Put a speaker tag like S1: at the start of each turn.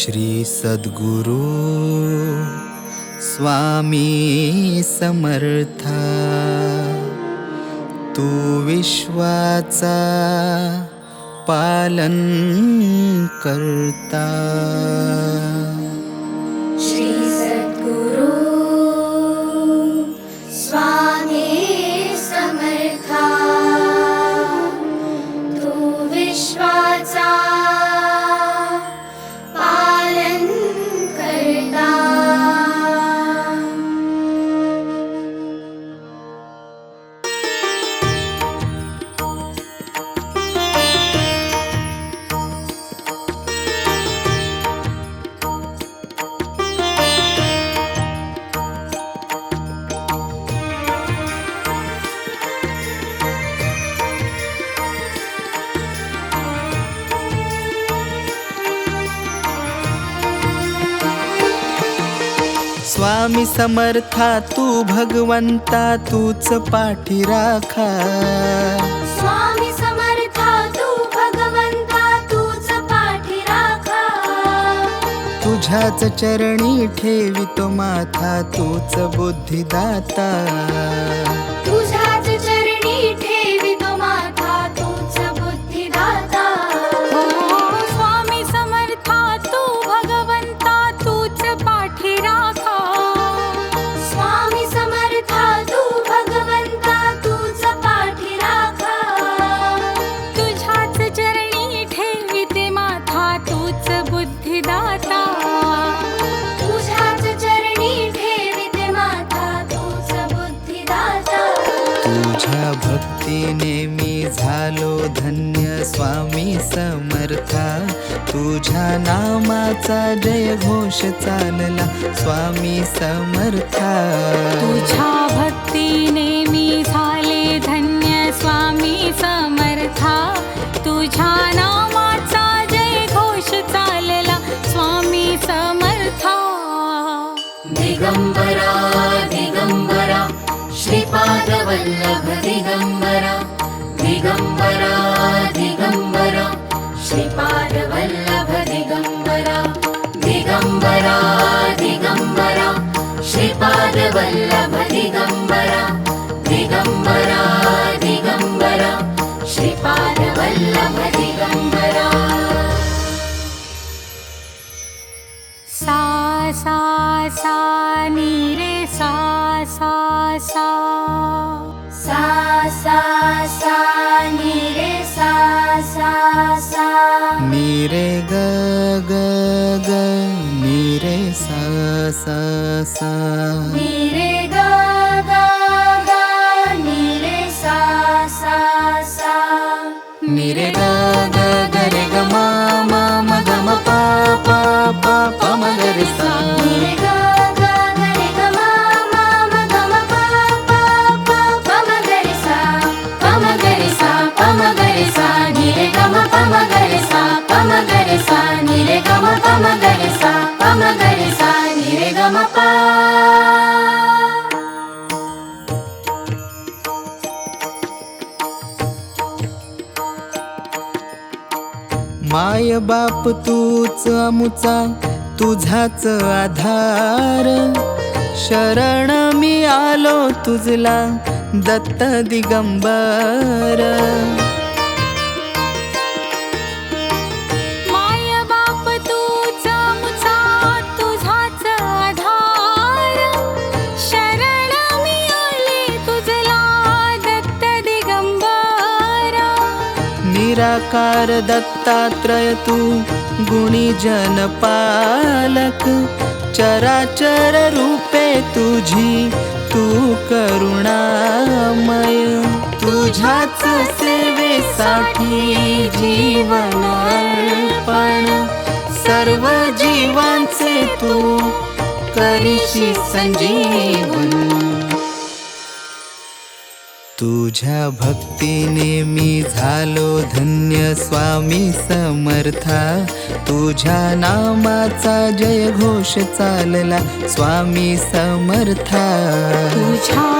S1: श्री सद्गुरु स्वामी समर्था. तू विश्वाचा पालन करता.
S2: स्वामी समर्था तू
S1: भगवंता तूच पाठी राखा.
S2: स्वामी समर्था तू भगवंता तूच पाठी राखा.
S1: तुझ्याच चरणी ठेवितो माथा तूच बुद्धिदाता.
S2: बुद्धिदाता
S3: तुझ्याच चरणी ठेविते माथा तूच बुद्धिदाता।
S1: तुझ्या भक्तीने मी झालो धन्य स्वामी समर्था। तुझ्या नामाचा जय घोष चालला स्वामी समर्था।
S3: तुझ्या भक्तीने श्रीपादवल्लभदिगम्बरा
S2: दिगम्बरा दिगम्बरा श्रीपादवल्लभ दिगम्बरा दिगम्बरा श्रीपादवल्लभ दिगम्बरा दिगम्बरा दिगम्बर श्रीपादवल्लभ दिगम्बरा
S3: सा। सा सा नी रे सा सा सा।
S2: नी रे
S1: ग ग ग नी रे सा सा सा।
S2: नी रे ग ग ग नी रे सा सा सा।
S1: नी रे ग ग ग रे ग मा मा म ग म रे सा
S2: प म ग रे सा रे ग म पा
S1: माय बाप तूच अमुचा तुझाच आधार. शरण मी आलो तुझला दत्त दिगंबर. निराकार दत्तात्रय तू गुणीजन पालक चराचर रूपे तुझी तू करुणामय. तुझ्याच सेवेसाठी जीवन अर्पण सर्व जीवांचे तू करीशी संजीवन. तुझ्या भक्तीने मी झालो धन्य स्वामी समर्था. तुझ्या नामाचा जय घोष चालला स्वामी समर्था.
S3: तुझ्या